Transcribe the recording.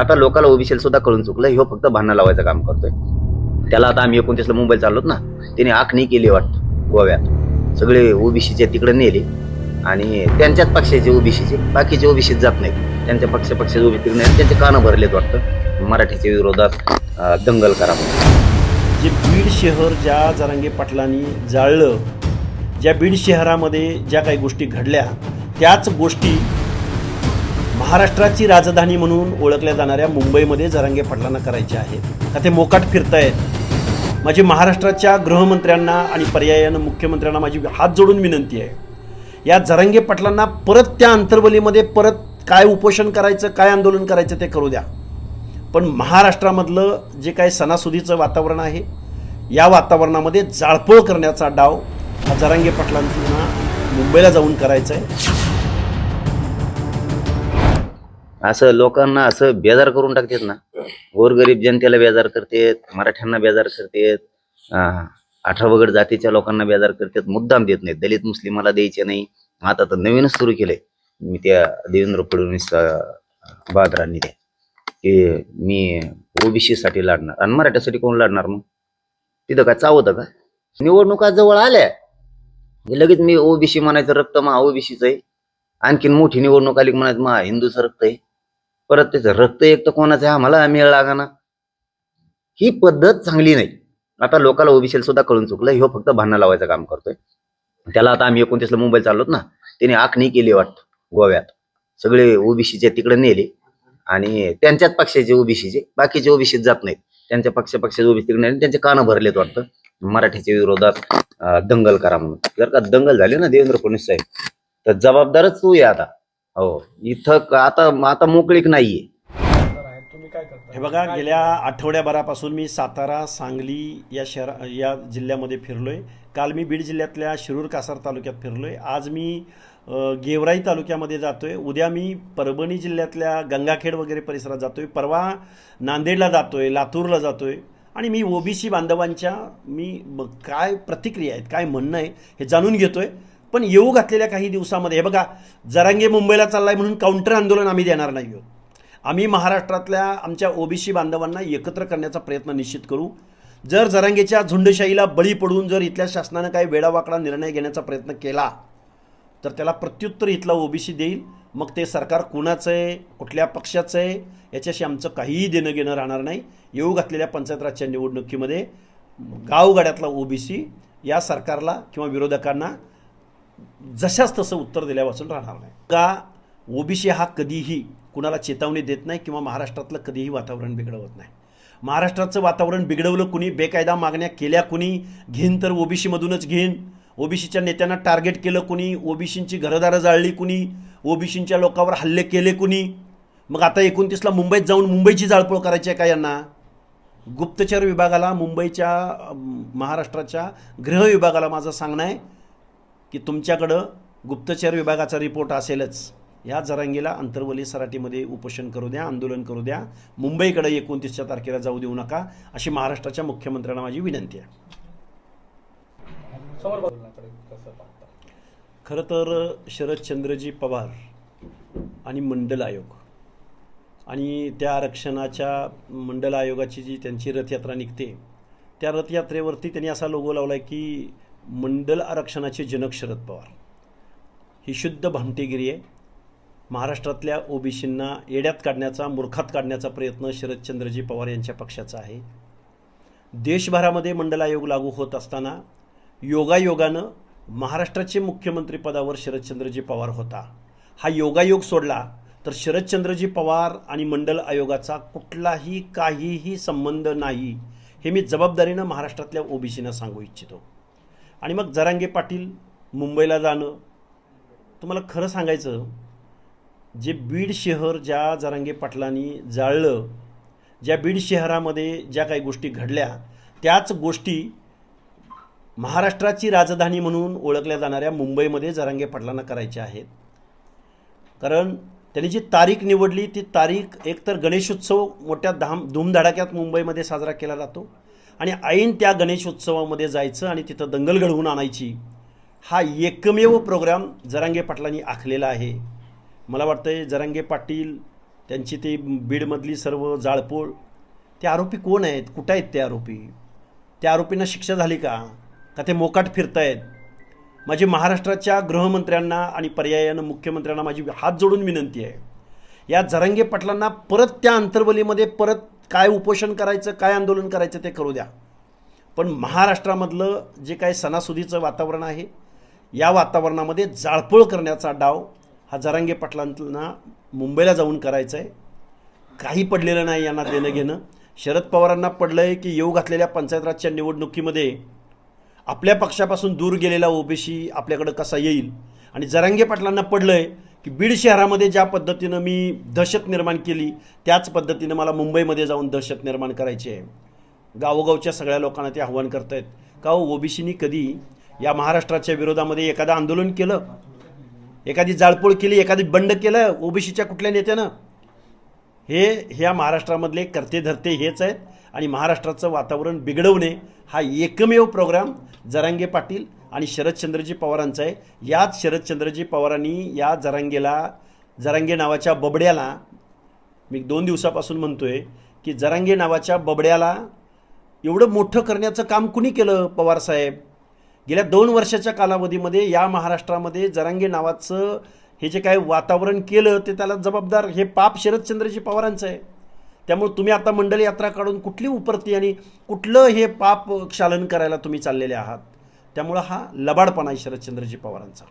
आता लोकांना ओबीसीला सुद्धा कळून चुकलं ह्यो फक्त भांडणं लावायचं काम करतोय. त्याला आता आम्ही एकोणतीसला मुंबईला चाललोत ना त्याने आखणी केली वाटतं गोव्यात. सगळे ओबीसीचे तिकडे नेले आणि त्यांच्याच पक्षाचे ओबीसीचे बाकीचे ओबीसीत जात नाहीत. त्यांच्या पक्ष पक्षाचे ओबीसी तिकडे नाही त्यांचे कानं भरलेत वाटतं. मराठीच्या विरोधात दंगल करा म्हणून. जे बीड शहर ज्या जरांगे पाटलांनी जाळलं ज्या बीड शहरामध्ये ज्या काही गोष्टी घडल्या त्याच गोष्टी महाराष्ट्राची राजधानी म्हणून ओळखल्या जाणाऱ्या मुंबईमध्ये जरांगे पाटलांना करायचे आहेत का ते मोकाट फिरतायत? माझी महाराष्ट्राच्या गृहमंत्र्यांना आणि पर्यायानं मुख्यमंत्र्यांना माझी हात जोडून विनंती आहे. या जरांगे पाटलांना परत त्या अंतर्वलीमध्ये परत काय उपोषण करायचं काय आंदोलन करायचं ते करू द्या. पण महाराष्ट्रामधलं जे काय सणासुदीचं वातावरण आहे या वातावरणामध्ये जाळपोळ करण्याचा डाव हा जरांगे पाटलांना मुंबईला जाऊन करायचा आहे. असं लोकांना असं बेजार करून टाकतात ना. गोरगरीब जनतेला बेजार करतेत मराठ्यांना बेजार करतेत अं, जातीच्या लोकांना बेजार करतात मुद्दाम देत नाहीत. दलित मुस्लिमाला द्यायचे नाही. आता तर नवीनच सुरू केलंय. मी त्या देवेंद्र फडणवीस अं, बहादरांनी ते की मी ओबीसी साठी लढणार. आणि मराठ्यासाठी कोण लढणार मग? तिथं काय चावतं का? निवडणुका जवळ आल्या. लगेच मी ओबीसी म्हणायचं रक्त मा ओबीसीच आहे. आणखीन मोठी निवडणूक आली म्हणायचं मा हिंदूचं रक्त आहे. परत त्याचं रक्त एक तर कोणाचं आहे? आम्हाला मेळ लागाना ही पद्धत चांगली नाही. आता लोकांना ओबीसीला सुद्धा कळून चुकलं. ह्यो फक्त भांडणं लावायचं काम करतोय. त्याला आता आम्ही एकोणतीसला मुंबईला चाललोत ना त्याने आखणी केली वाटतं गोव्यात. सगळे ओबीसीचे तिकडे नेले आणि त्यांच्याच पक्षाचे ओबीसीचे बाकीचे ओबीसीत जात नाहीत. त्यांच्या पक्ष पक्षाचे ओबीसी तिकडे नेले त्यांचे कानं भरलेत वाटतं. मराठीच्या विरोधात दंगल करा म्हणून. जर का दंगल झाली ना देवेंद्र फडणवीस साहेब तर जबाबदारच तू आहे आता. हो. इथं आता आता मोकळीक नाहीये. हे बघा गेल्या आठवड्याभरापासून मी सातारा सांगली या शहरा या जिल्ह्यामध्ये फिरलोय. काल मी बीड जिल्ह्यातल्या शिरूर कासार तालुक्यात फिरलोय. आज मी गेवराई तालुक्यामध्ये जातोय. उद्या मी परभणी जिल्ह्यातल्या गंगाखेड वगैरे परिसरात जातोय. परवा नांदेडला जातोय लातूरला जातोय. आणि मी ओबीसी बांधवांच्या मी काय प्रतिक्रिया आहेत काय म्हणणं आहे हे जाणून घेतोय. पण येऊ घातलेल्या काही दिवसामध्ये हे बघा जरांगे मुंबईला चाललाय म्हणून काउंटर आंदोलन आम्ही देणार नाही आहोत आम्ही महाराष्ट्रातल्या आमच्या ओबीसी बांधवांना एकत्र करण्याचा प्रयत्न निश्चित करू. जर जरांगेच्या झुंडशाहीला बळी पडून जर इथल्या शासनानं काही वेडावाकडा निर्णय घेण्याचा प्रयत्न केला तर त्याला प्रत्युत्तर इथला ओबीसी देईल. मग ते सरकार कुणाचं आहे कुठल्या पक्षाचं आहे याच्याशी आमचं काहीही देणं घेणं राहणार नाही. येऊ घातलेल्या पंचायत राजच्या निवडणुकीमध्ये गावगाड्यातला ओबीसी या सरकारला किंवा विरोधकांना जशाच तसं उत्तर दिल्यापासून राहणार नाही. का ओबीसी हा कधीही कुणाला चेतावणी देत नाही किंवा महाराष्ट्रातलं कधीही वातावरण बिघडवत नाही. महाराष्ट्राचं वातावरण बिघडवलं कुणी बेकायदा मागण्या केल्या कुणी घेईन तर ओबीसीमधूनच घेईन. ओबीसीच्या नेत्यांना टार्गेट केलं कुणी ओबीसींची घरदारं जाळली कुणी ओबीसींच्या लोकांवर हल्ले केले कुणी. मग आता एकोणतीसला मुंबईत जाऊन मुंबईची जाळपोळ करायची आहे का यांना? गुप्तचर विभागाला मुंबईच्या महाराष्ट्राच्या गृह विभागाला माझं सांगणं आहे. की तुमच्याकडं गुप्तचर विभागाचा रिपोर्ट असेलच. ह्या जरांगीला अंतर्वली सराटीमध्ये उपोषण करू द्या आंदोलन करू द्या. मुंबईकडे एकोणतीसच्या तारखेला जाऊ देऊ नका अशी महाराष्ट्राच्या मुख्यमंत्र्यांना माझी विनंती आहे. खरं तर शरदचंद्रजी पवार आणि मंडल आयोग आणि त्या आरक्षणाच्या मंडल आयोगाची जी त्यांची रथयात्रा निघते त्या रथयात्रेवरती त्यांनी असा लोगो लावला आहे की मंडल आरक्षणाचे जनक शरद पवार. ही शुद्ध भामटेगिरी आहे. महाराष्ट्रातल्या ओबीसींना येड्यात काढण्याचा मूर्खात काढण्याचा प्रयत्न शरदचंद्रजी पवार यांच्या पक्षाचा आहे. देशभरामध्ये मंडल आयोग लागू होत असताना योगायोगानं महाराष्ट्राचे मुख्यमंत्रीपदावर शरदचंद्रजी पवार होता. हा योगायोग सोडला तर शरदचंद्रजी पवार आणि मंडल आयोगाचा कुठलाही काहीही संबंध नाही हे मी जबाबदारीनं महाराष्ट्रातल्या ओबीसीना सांगू इच्छितो. आणि मग जरांगे पाटील मुंबईला जाणं. तुम्हाला खरं सांगायचं जे बीड शहर ज्या जरांगे पाटलांनी जाळलं ज्या बीड शहरामध्ये ज्या काही गोष्टी घडल्या त्याच गोष्टी महाराष्ट्राची राजधानी म्हणून ओळखल्या जाणाऱ्या मुंबईमध्ये जरांगे पाटलांना करायच्या आहेत. कारण त्यांनी जी तारीख निवडली ती तारीख एकतर गणेशोत्सव मोठ्या धाम धूमधडाक्यात मुंबईमध्ये साजरा केला जातो आणि ऐन त्या गणेशोत्सवामध्ये जायचं आणि तिथं दंगल घडवून आणायची हा एकमेव प्रोग्राम जरांगे पाटलांनी आखलेला आहे. मला वाटतंय जरांगे पाटील त्यांची ती बीडमधली सर्व जाळपोळ ते आरोपी कोण आहेत? कुठं आहेत ते आरोपी? त्या आरोपींना शिक्षा झाली का? का ते मोकाट फिरतायत? माझी महाराष्ट्राच्या गृहमंत्र्यांना आणि पर्यायानं मुख्यमंत्र्यांना माझी हात जोडून विनंती आहे. या जरंगे पाटलांना परत त्या अंतर्वलीमध्ये परत काय उपोषण करायचं काय आंदोलन करायचं ते करू द्या. पण महाराष्ट्रामधलं जे काय सणासुदीचं वातावरण आहे या वातावरणामध्ये जाळपोळ करण्याचा डाव हा जरांगे पाटलांना मुंबईला जाऊन करायचा आहे काही पडलेलं नाही यांना देणं घेणं. शरद पवारांना पडलं आहे की येऊ घातलेल्या पंचायत राजच्या निवडणुकीमध्ये आपल्या पक्षापासून दूर गेलेला ओबीसी आपल्याकडं कसा येईल? आणि जरांगे पाटलांना पडलं आहे की बीड शहरामध्ये ज्या पद्धतीनं मी दहशत निर्माण केली त्याच पद्धतीनं मला मुंबईमध्ये जाऊन दहशत निर्माण करायची आहे. गावोगावच्या सगळ्या लोकांना ते आव्हान करतायत. का हो ओबीसीनी कधी या महाराष्ट्राच्या विरोधामध्ये एखादं आंदोलन केलं? एखादी जाळपोळ केली एखादी बंड केलं ओबीसीच्या कुठल्या नेत्यानं? हे ह्या महाराष्ट्रामधले करते धरते हेच आहेत आणि महाराष्ट्राचं वातावरण बिघडवणे हा एकमेव प्रोग्राम. जरांगे पाटील आणि शरदचंद्रजी पवारांचं आहे. याच शरदचंद्रजी पवारांनी या जरांगेला जरांगे नावाच्या बबड्याला मी दोन दिवसापासून म्हणतो आहे की जरांगे नावाच्या बबड्याला एवढं मोठं करण्याचं काम कुणी केलं पवारसाहेब गेल्या दोन वर्षाच्या कालावधीमध्ये या महाराष्ट्रामध्ये जरांगे नावाचं हे जे काय वातावरण केलं ते त्याला जबाबदार हे पाप शरदचंद्रजी पवारांचं आहे. त्यामुळे तुम्ही आता मंडल यात्रा काढून कुठली उपरती आणि कुठलं हे पाप क्षालन करायला तुम्ही चाललेले आहात? त्यामुळं हा लबाडपणा आहे शरदचंद्रजी पवारांचा.